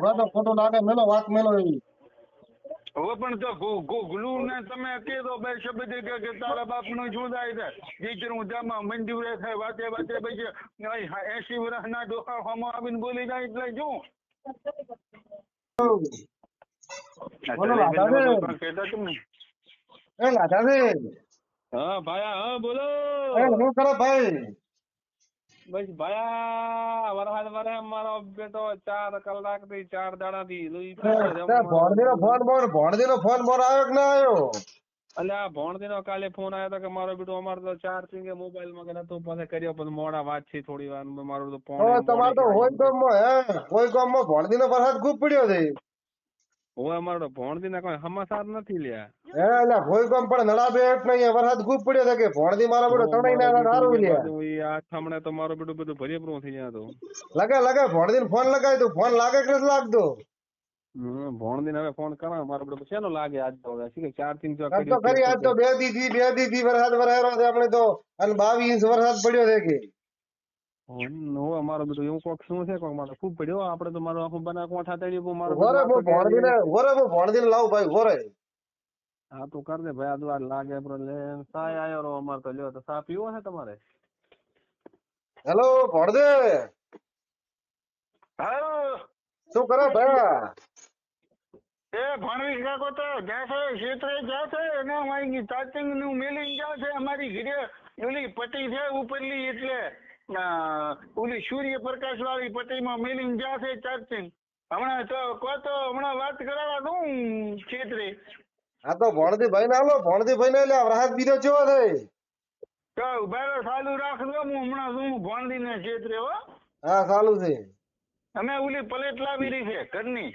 હમણાં તો ખોટું લાગે મેલો વાત મેલો એવી. હવે પણ તો ગુગલુ ને તમે કીધો બે શબ્દ કે તારા બાપનું જુદાય છે? દીકરું જામાં મંજૂરે થાય વાતે વાતે પછી એસી વર્ષ ના ડોહા હોમો આવીને બોલી જાય એટલે શું? એ લાધાજી હા ભાયા હા બોલો. એ શું કરો ભાઈ? બસ ભાયા વરસાદ વરે મારો બેટો ચાર કલાકથી ચાર દાડા થી. લુઈ ભણદીનો ફોન બોલ ભણદીનો ફોન બોર આવ્યો કે ના આવ્યો? એટલે આ ભણતી નો કાલે ફોન આવ્યો હતો કે મારો બેટો અમારે તો ચાર્જિંગ મોબાઈલમાં કે નતું પાસે કર્યો પણ મોડા વાત છે થોડી વાર મારો તો ફોન તમારે તો હોય ગામમાં હે? હોય ગામમાં ભણદીનો વરસાદ ખૂબ પડ્યો છે. હોય અમારો તો ના કોઈ સમાચાર નથી લ્યા. હે એટલે હોય ગામ પણ નડા બેટ ને અહીંયા વરસાદ ખૂબ પડ્યો છે કે ભણદી મારો બધો તણાઈ ના સારું લ્યા. બધું ઈ આ ઠમણે તો મારો બેટો બધું ભરેપરું થઈ તો. લગે લગે ભણદીને ફોન લગાવી તું. ફોન લાગે કે નથી લાગતો? ભણતી હવે ફોન કરા મારો બેટો શેનો લાગે આજ તો હવે? શી ચાર્જિંગ જો આજ તો ખરી આજ તો બે દી થી બે દી થી વરસાદ વરાયો છે. આપણે તો અને બાવીસ ઇંચ વરસાદ પડ્યો છે કે. હોય અમારો બેટો એવું કોક શું છે કોક મારો ખૂબ પડ્યો. આપણે તો મારો આખું બના કોઠા તળી ગયું મારો વરે બેટો ભણદીને વરે હું ભણદીને લાવ ભાઈ વરે હા તો કર દે ભાઈ આ દ્વાર લાગે પર લે સાય આયો રો અમાર તો લ્યો તો સા પીવો છે તમારે? હેલો ભણદે હેલો. શું કરો ભાઈ? એ ભણવી કાકો તો જ્યાં છે ક્ષેત્રે જ્યાં છે એને અમારી ચાર્જિંગનું મેલિંગ જ્યાં છે? અમારી ઘરે ઓલી પટી છે ઉપરલી એટલે. ઓલી સૂર્યપ્રકાશ વાળી પટ્ટીમાં મિલિંગ જ્યાં છે ચાર્જિંગ હમણાં તો કહો તો હમણાં વાત કરાવવા દઉં છેતરે હા તો ભણતી ભાઈ ને લો ભણતી ભાઈ ને લ્યા રાહત બીજો ચેવો થાય તો ઉભારો ચાલુ રાખજો હું હમણાં શું ભણદીને છેતરે હો. હા ચાલુ છે. અમે ઓલી પ્લેટ લાવી રહી છે ઘરની.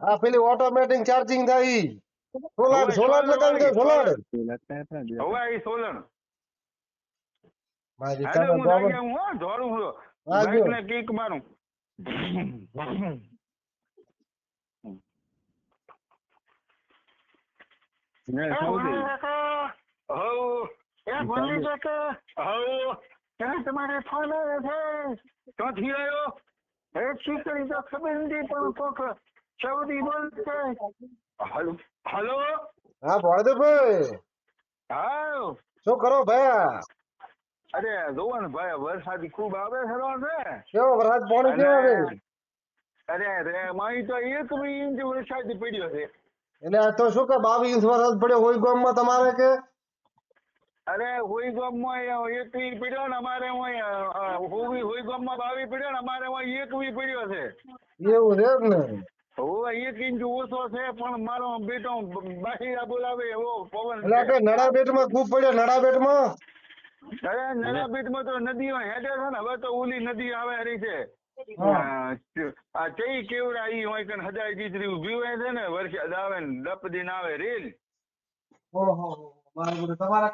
આ પેલી ઓટોમેટિક ચાર્જિંગ થાય. સોલર સોલાર લગાવી દે સોલર. હવે સોલર. મારી હાલે હું કાકા જાગ્યા હું હો ધોરું છું વાગ્યો. બાઈક ને કિક મારું એ ભોળી કાકા, હઉ. એ ભોળી કાકા, હઉ. ક્યાં તમારે ફોન આવ્યો છે ક્યાંથી આવ્યો એ શું કરી તો ખબર નથી પણ કોક સૌદી બોલશે હલો હલો હા ભણતી ભાઈ હા શું કરો ભાઈ અરે જોવો ને ભાઈ વરસાદ ખૂબ આવે છે રો. છે કેવો વરસાદ પાણી કેવો છે? અરે રે મારી તો એક ઇંચ વરસાદ પડ્યો છે. એટલે આ તો શું કે બાવીસ ઇંચ વરસાદ પડ્યો હોય ગામમાં તમારે કે? અરે હોઈ ગામમાં એક વી પડ્યો ને અમારે હોય હોવી હોઈ ગામમાં બાવી પડ્યો ને અમારે હોય એક વી પડ્યો છે. એવું છે ને હવે એક ઇંચ ઓછો છે પણ મારો બેટો બાહિરા બોલાવે એવો પવન એટલે નડાબેટમાં ખૂબ પડ્યો નડાબેટમાં અરે નળાપીઠમાં તો નદીઓ હેડે છે ને હવે તો ઓલી નદી આવે રહી છે આ ચઈ કેવડા ઈ હોય કણ હજાર જીતરી ઊભી હોય છે ને વરસાદ આવે ને દપ દિન આવે રેલ. ઓહો તમારા.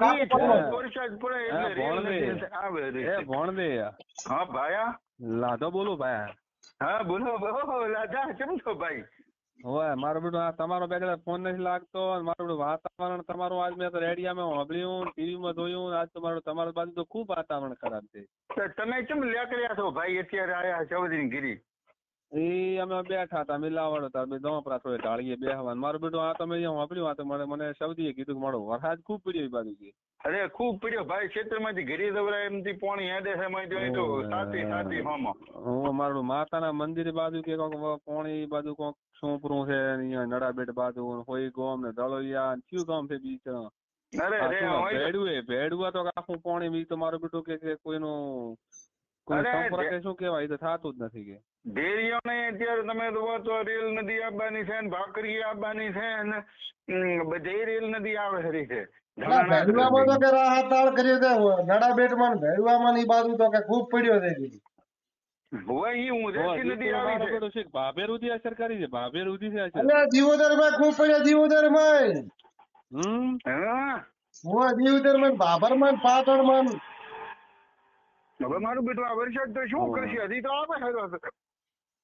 વરસાદ પડે હા, એટલે રેલ આવે રે એ છે. હા ભાયા? લાધો બોલો ભાઈ હા બોલો બોલો લાધા કેમ છો ભાઈ? હોય મારો બેટો આ તમારો બેટા ફોન નથી લાગતો મારું બેટું વાતાવરણ તમારું આજ મેં તો રેડિયામાં સાંભળ્યું ટીવીમાં જોયું, આજ તો મારું, તમારું બાજુ તો ખૂબ વાતાવરણ ખરાબ છે. તમે કેમ લેકર્યા છો? ભાઈ અત્યારે આયા ચૌધરી ગીરી એ અમે બેઠા હતા મિલાવડ હતા બે દોપરા થોડે ઢાળીએ બેહવા મારું બેટું આ તમે અહીંયા વાપર્યું આ તો મને મને સૌદીએ કીધું કે મારો વરસાદ ખૂબ પડ્યો એ બાજુ કે અરે ખૂબ પડ્યો ભાઈ ક્ષેત્રમાંથી ઘરી દવરાય એમથી પોણી હેડે છે માંથી તો સાતી સાતી હોમાં હું મારું માતાના મંદિર બાજુ કે કોક પોણી બાજુ કોક સોંપરું છે અહીંયા નડાબેટ બાજુ હોય ગોમ ને દળોયા થયું ગામ છે બીચ અરે ભેડુએ ભેડુઆ તો આખું પોણી બી તો મારું બેટું કે કોઈનું સંપર્ક શું કહેવાય? તો થાતું જ નથી કે. ડેરીઓને અત્યારે તમે જુઓ તો રેલ નદી આવવાની છે ને ભાખરી આવવાની છે ને બધે રેલ નદી આવે ખરી છે. ના, તો કે રાહત તાળ કરી દે નડાબેટમાં ને ભેડુઆમાં બાજુ તો કે ખૂબ પડ્યો છે કી. હોય હવે મારું બેટું આ વરસાદ તો શું કરશે? હજી તો આવે ખરો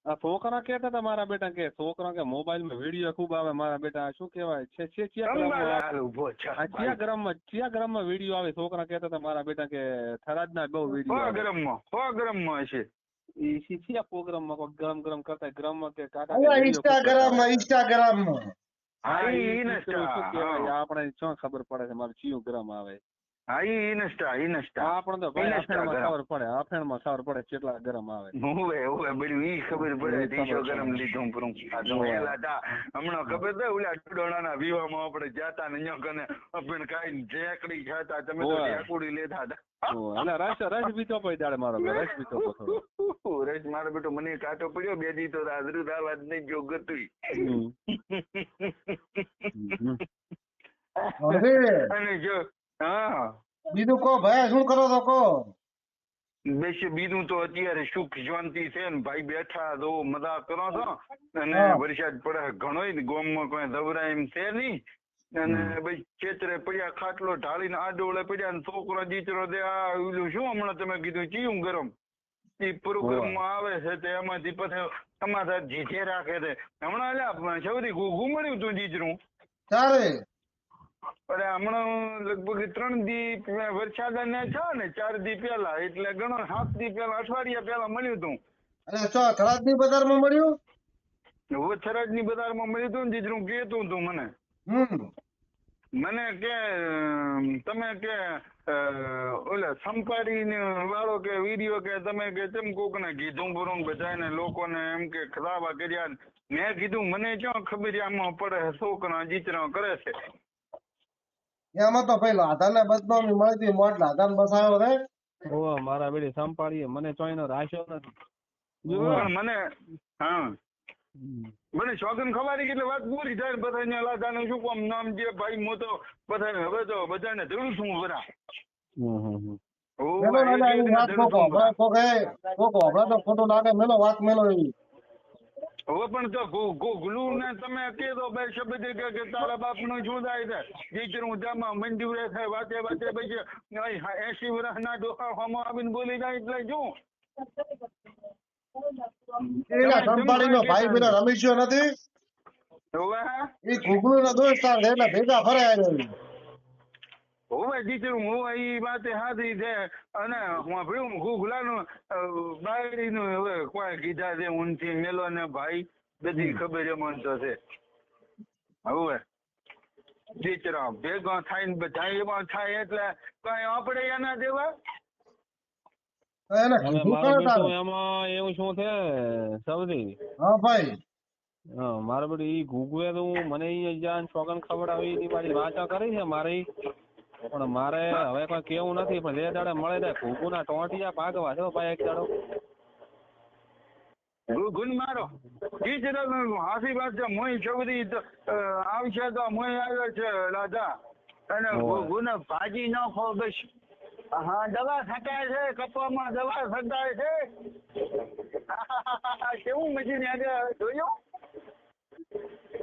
આ છોકરા કેતા હતા મારા બેટા કે છોકરા કે મોબાઈલમાં વીડિયો ખૂબ આવે. મારા બેટા શું કહેવાય? છે છે ચિયા છે આ ચિયા ગ્રામમાં માં વીડિયો આવે. છોકરા કેતા હતા મારા બેટા કે થરાદ ના બહુ વીડિયો ગરમમાં ગ્રામમાં સો ગ્રામમાં હશે. એ પ્રોગ્રામમાં કોઈ ગરમ ગરમ કરતા ગરમ કે કાકા ઇન્સ્ટાગ્રામમાં ઇન્સ્ટાગ્રામ ઈ કહેવાય? આપણે શું ખબર પડે છે? મારું ચિયું ગરમ આવે. હા ઈ ઇન્સ્ટા ઇન્સ્ટા પણ તો Instagram. ખબર પડે અફેણમાં ખબર પડે કેટલા ગરમ આવે હોવે હોવે બધું ઈ ખબર પડે ટીશો ગરમ લીધું પરું આ તો એલા તા હમણાં ખબર છે ઓલા ટોડાના વિવાહમાં આપણે જાતા ને અહીંયા કને અફેણ કાઈ જેકડી ખાતા તમે તો હોવે. લેતા હતા અને રસ રસ બીતો કોઈ દાડે મારો રસ બીતો થોડો રસ મારો બેટો મને કાટો પડ્યો બે દી તો હાજરું દાવા જ નહીં જો ગતુંય. હમ. હમ. અને જો હા બીજું કો ભાઈ શું કરો છો કો બેસ બીજું તો અત્યારે સુખ શાંતિ છે ને ભાઈ બેઠા તો મજા કરો છો. અને વરસાદ પડે ઘણોય ગોમમાં કોઈ દવરાય એમ છે નહીં. અને ભાઈ ખેતરે પડ્યા ખાટલો ઢાળીને આડોળે પડ્યા ને છોકરો દીકરો દે આ ઓલું શું હમણાં તમે કીધું ચીયું ગરમ? એ પ્રોગ્રામમાં આવે છે તે એમાંથી પછી અમારા જીજે રાખે છે. હમણાં અલ્યા સૌથી ઘુમડ્યું તું જીજરું ચારે અરે હમણાં લગભગ ત્રણ દી વરસાદ ને છ ને ચાર દી પેલા એટલે ગણો સાત દી પેલા અઠવાડિયા પેલા મળ્યું તું. અને છો થરાદની બજારમાં મળ્યું? વથરાજની બજારમાં મળ્યું તું ને જીજરું કહેતું તું મને. મને કે તમે કે ઓલા સંપાડી ને વાળો કે વીડિયો કે તમે કે તેમ કોક ને કીધું બરું બધાને લોકોને એમ કે ખરાબા કર્યા મેં કીધું મને ક્યાં ખબર આમાં પડે છોકરા જીતરા કરે છે. એમાં તો ભાઈ લાધાને બદનામી મળતી મોટ લાધાને બસાયો રે ઓ મારા બેડી સંપાડીએ. મને ચોઈનો રાખ્યો નથી. મને હા. મને શોખન ખવારી એટલે વાત પૂરી થાય ને બધા અહીંયા લાદાનું શું કામ નામ જે ભાઈ મો તો બધા હવે તો બધાને ધરું છું તો ખોટું લાગે મેલો વાત મેલો એવી. હવે પણ તો ગુ- ગુ- ને તમે કહી દો બે શબ્દ કે તારા બાપનું શું છે. ટીચર હું જામાં મંજૂરે થાય વાતે વાતે પછી એસી વર્ષ ના ડોહા હોમો આવીને બોલી જાય એટલે શું? એના સંભાળીનો ભાઈ મેરા રમીશ્યો નથી. હવે એ ઘૂઘલું નો દોસ્તાર એટલે ભેગા ફરાય હવે ટીચર હું એ વાતે હાથી છે અને હું ભયું ગુગલાનું બાયડીનું હવે કોઈ કીધા છે ઊનથી મેલો ને ભાઈ બધી ખબર એમાં તો છે. હવે ટીચર ભેગા થાય ને બધા એમાં થાય એટલે કઈ આપણે એના દેવા? એમાં એવું શું છે સૌથી હા ભાઈ. હા મારો બેટું ઈ ગુગવે તો હું મને ઈ જાન છોકન આવી એની મારી વાચા કરી છે મારી પણ મારે હવે કોઈ કેવું નથી પણ જે દાડે મળે ને ઘૂઘુના ટોંટિયા ભાગવા છે ભાઈ એક દાડો. ગુન મારો. ટીચર હાસી વાત છે મોય છોકરી આવશે તો મોય આવ્યો છે રાધા. અને. ગુન ભાજી ખો બસ. હા દવા છટાય છે કપામાં દવા છટાય છે. કેવું મશીન આગળ જોયું?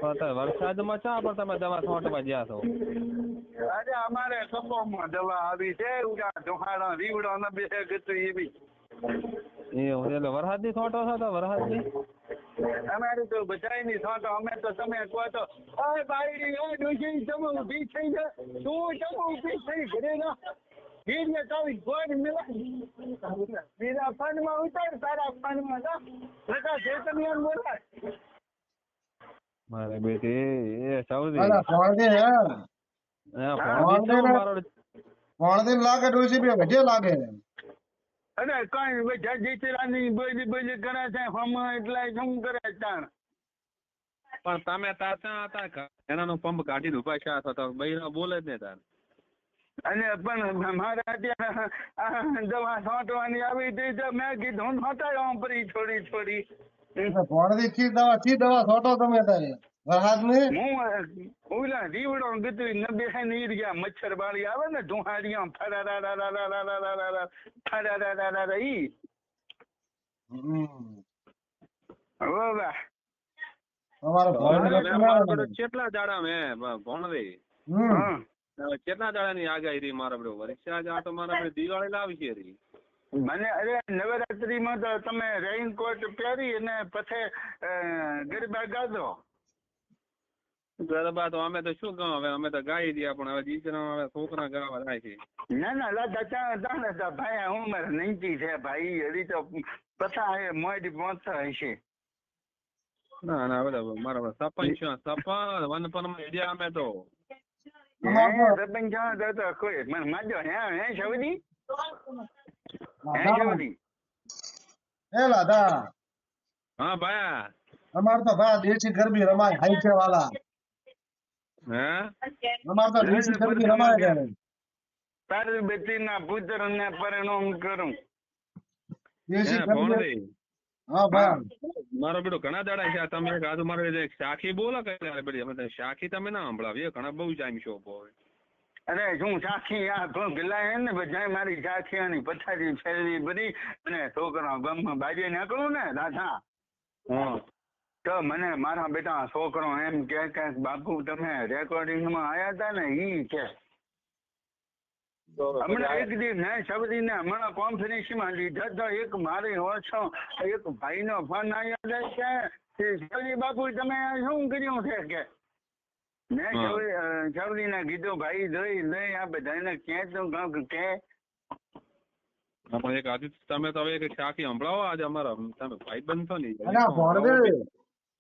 પણ અત્યારે વરસાદમાં ચા પણ તમે દવા છોંટવા ગયા છો. અરે અમારે સપોમાં દવા આવી છે ઉડા રીવડા ને બે ગતું એવી. એટલે વરસાદની છોંટો છો તો વરસાદની? અમારે તો બધાયની થોતો અમે તો તમે કહો તો અરે બાયડી એ ડોશી તમે ઊભી થઈ જા તું તમે ઊભી થઈ? ઘરે ના ગીરને તારી ગોળ મિલા બીજા ફંડમાં ઉતાર તારા ફંડમાં જા. લગા જે તમે બોલાય. મારે બેટી એ સૌથી અલા હે હા, ભણતી તો મારો. ભણતી લાગે ડોસી બે ગજે લાગે. અને કઈ બધા જીતરાની બોલી બોલી કરે છે હમ એટલે શું કરે તાણ. પણ તમે તાર ત્યાં હતા એનાનો પંપ કાઢીને ઊભા છે અથવા તો બૈરા બોલે જ ને તાર. અને પણ મારા ત્યાં આ દવા છાંટવાની આવી હતી મેં કીધું છાંટાયો પરી છોડી છોડી. ભણતી ચી દવા ચી દવા છોટો ન ને મચ્છર બાળી આવે ને? કેટલા દાડા મેં ભણવી હમ હા. હવે કેટલા આગાહી રહી મારા બેટો વરસાદ આ તો મારા દિવાળી લાવી છે રહી મને અરે નવરાત્રીમાં તો તમે રેઇનકોટ પહેરી અને પછી ગરબા ગાજો ગરબા તો અમે તો શું કહો હવે અમે તો ગાઈ દયા પણ હવે દીકરા હવે છોકરા ગાવા જાય છે ના ના લાદા ત્યાં જાણે તો ભાઈ હું મારે નંકી છે ભાઈ હજી તો પછા એ મોડી પહોંચતા હશે. ના ના બરાબર બરાબર સપન છે સરપંચ વનપનમાં હેડ્યા અમે તો. તો- સરપંચ તો કોઈ મને માજો હે હે સવદી એ લાદા. હા ભાઈ અમાર તો ભાઈ દેશી ગરબી રમાય હાઈચે વાલા. હે? અમાર તો દેશી ગરબી રમાય છે તારી બેટીના પુત્રને પરિણામ કરું? દેશી ગરબી હા ભાઈ. મારો બેટો ઘણા દાડા છે તમે આજુ મારે એક શાખી બોલો કે બેટી અમે શાખી તમે ના સંભળાવીએ ઘણા બહુ ટાઈમ શો હોય અરે હું સાખી આ તો ગલાય ને બધા મારી સાખીઓની પથારી ફેરવી બધી અને છોકરા ગામમાં બાજે નીકળું ને દાદા તો મને મારા બેટા છોકરો એમ કે કે બાપુ તમે રેકોર્ડિંગમાં આયા હતા ને ઈ કે. હમણાં એક દી મેં શબરીને હમણાં કોન્ફરન્સમાં લીધા તો એક મારી ઓછો એક ભાઈ નો ફોન આવ્યો છે કે બાપુ તમે શું કર્યું છે? કે કીધું ભાઈ જોઈ લઈ આ બધાને કે તું કાંક કે પણ એક આજે તમે તો હવે એક શાખી સંભળાવો આજે અમારા તમે ભાઈ બંધ છો ને અરે આ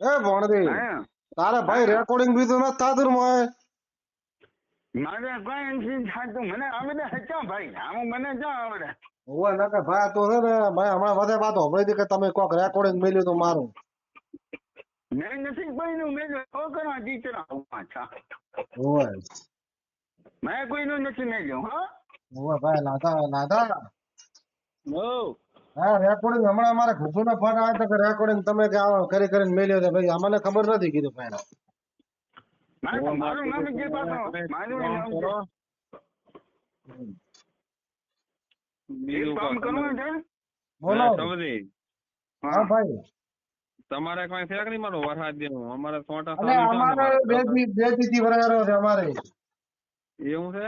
એ ભોણદે હા. તારે ભાઈ રેકોર્ડિંગ બી તો નથી થાતું મોય મારે કઈ નથી થતું. મને આવડે ક્યાં ભાઈ. આમ મને જ આવડે. ઓવે ભાઈ તો છે ને ભાઈ હમણાં વધે વાત હોભળી હતી કે તમે કોક રેકોર્ડિંગ મેલ્યું તું મારું. મેં નથી કોઈનું મેં છોકરા ટીચર અચ્છા ઓવે મેં કોઈનું નથી મેલ્યું હા. ઓવે ભાઈ લાદા લાદા. ઓ હા રેકોર્ડિંગ હમણાં અમારે ઘૂસુનો ફોન આવ્યો તો કે રેકોર્ડિંગ તમે કે આવો કરી કરીને મેલ્યો છે ભાઈ અમને ખબર નથી કીધું ભાઈ મારું મારું નામ જે પાછો મારું નામ કરો. બીજું કામ કરવું છે? બોલો. હા ભાઈ. તમારે કઈ છે કે નહીં મારો વરસાદ દેવું અમારે સોટા અને અમારે બેથી બેથી વરાયરો છે અમારે. એવું છે?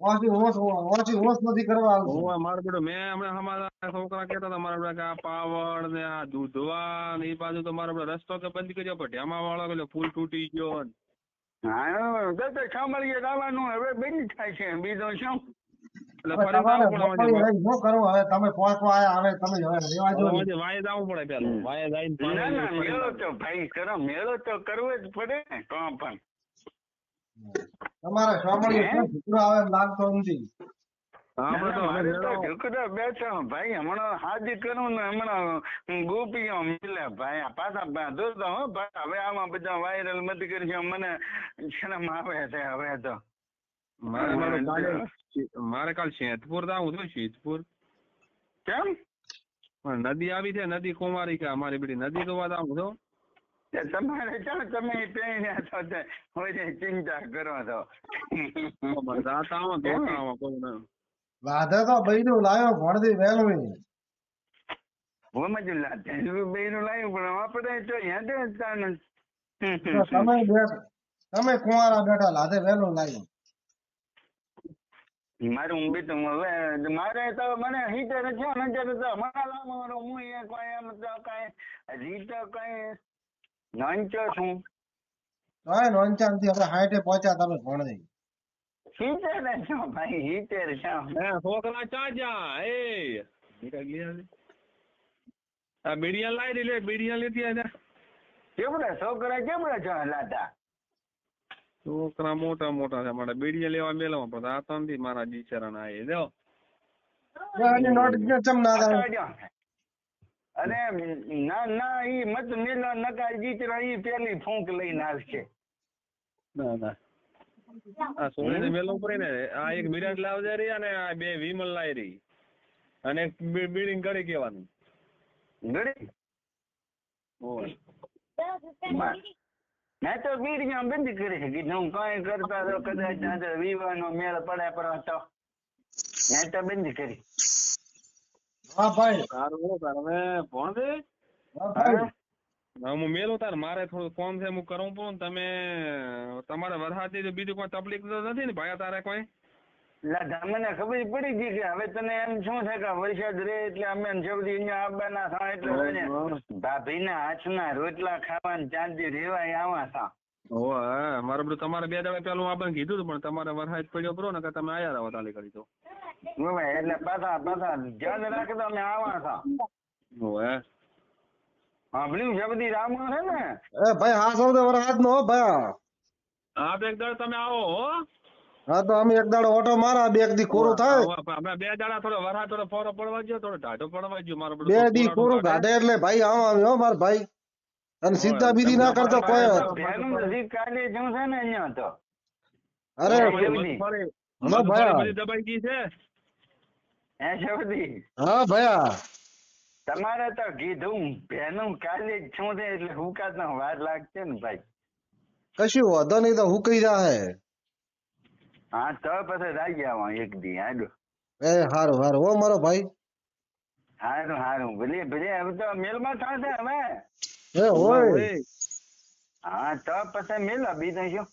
ઓછી હોશ ઓછી હોશ નથી કરવા આવતું. હું મારું બેટો મેં હમણાં અમારા છોકરા કહેતા હતા મારા બેટા કે આ પાવડ ને આ દૂધવા ને એ બાજુ તો મારો બેટો રસ્તો કે બંધ કર્યો પણ ઢેમા વાળો પુલ તૂટી ગયો હા સાંભળીએ લાવવાનું હવે બંધ થાય છે. બીજું શું? એટલે હવે તમે પહોંચવા આયા હવે તમે હવે રેવા જો અમારે જવું પડે પેલું. વાયે જઈને ના ના પાણી મેળો તો ભાઈ કરો મેળો તો કરવો જ પડે ને તો પણ. તમારે સાંભળીએ શું? ઝઘડો આવે એમ લાગતો નથી. આપણે તો હવે મારે તો મેળો- ઢોકળા બેઠો ભાઈ. હમણાં હાજી કરું ને હમણાં ગોપીઓ મિલે ભાઈ. આ પાછા પા- હો ભાઈ હવે આમાં બધા વાયરલ મત કરશે મને શરમ આવે છે હવે તો. મારે કાલે શેતપુર જવું હતું શેતપુર. કેમ? પણ નદી આવી છે નદી કુમારી કે અમારી બેટી નદી જોવા છું. તે તમારે ચાલ તમે પહેર્યા છો તે હવે ચિંતા કરો છો. જાતા આવો તો આવો કોઈ ના. રાધે તો બૈરું લાયો ભણતી વહેલું. લાતે બેનું લાવ્યું પણ આપણે તો જ તમે તમે કુંવારા બેઠા લાધે વહેલું લાગ્યું મારું બેટું હવે મારે તો મને હીટર છે ને ત્યારે તો મારા મારો હું એ કોઈ એમ તો કઈ હજી તો કઈ નાનચો છું. હા નોંચાણથી આપણે હાઈટે પહોંચ્યા તમે ભણતી હીટર ને છો ભાઈ હીટર છે. એ છોકરા ચાજા એ. આ બીડિયા લાઈ લે બીડિયા લેતી આજા. કેમડા છોકરા કેમડા છો લાતા છોકરા મોટા મોટા છે. મારે બીડિયા લેવા મેલવા પણ આ તો નથી મારા બિચારા ના આવી જો એની નોટ ક્યાં ચમ ના ના ના ઈ મત મેલો નકા જીતરા ઈ પેલી ફૂંક લઈને આવશે. ના ના. આ સોને મેલો પડે ને આ એક મિરર લાવજે રહી અને આ બે વિમલ લાઈ રહી અને એક બિલ્ડિંગ ગળી કેવાનું ગળી? ઓય. મેં તો બીડીઓ બંધ કરી છે કીધું હું કઈ કરતા તો કદાચ આ નો વિવાહનો મેળ પડે પર તો. મેં તો બંધ કરી. હા ભાઈ. સારું હવે ભણ દે હા ભાઈ. હા? હું મેલું તાર મારે થોડું ફોન છે હું કરવું પણ તમે તમારે વરસાદની તો બીજું કોઈ તકલીફ તો નથી ને ભાઈ તારે કોઈ? મને ખબર પડી ગઈ કે હવે તને એમ શું છે કે વરસાદ રે એટલે અમે જલ્દી અહીંયા આવવાના થા એટલે ભાભીના હાથના રોટલા ખાવાની ચાંદી રેવાય આવા થા. ઓ હા મારે બધું તમારે બે દાડા પેલું આપણે કીધું હતું પણ તમારે વરસાદ પડ્યો બરો ને કે તમે આયા રહો તાલી કરી તો. એટલે પાછા પાછા અમે આવા થા. ઓવે સાંભળ્યું છે બધી રામ છે ને. એ ભાઈ હા સૌ વરસાદ નો ભાઈ. હા એક દાડો તમે આવો હો. હા તો અમે એક દાડો ઓટો મારા બે દી કોરું થાય. અમે બે દાડા થોડો વરા થોડો ફોરો પડવા ગયો થોડો ઢાઢો પડવા ગયો મારો બે દી કોરું ગાઢે એટલે ભાઈ આવો આવી હો માર ભાઈ. અને સીધા બીધી ના કરતો કોઈ નજીક છે ને અહીંયા તો. અરે હલો ભાઈ દબાઈ ગઈ છે. હે છે હા ભયા. તમારે તો કીધું બેનું કાલે જ શું છે એટલે હુકાત વાર લાગશે ને ભાઈ. કશું વાંધો નહીં તો હુકઈ જાહે. હા તો પછી રાજી એક દી હાડો એ હારું હારું. ઓ મારો ભાઈ. હારું હારું. ભલે ભલે હવે તો મેલમાં થશે હવે. એ હોય. હા તો પછી મેલ બીજું શું?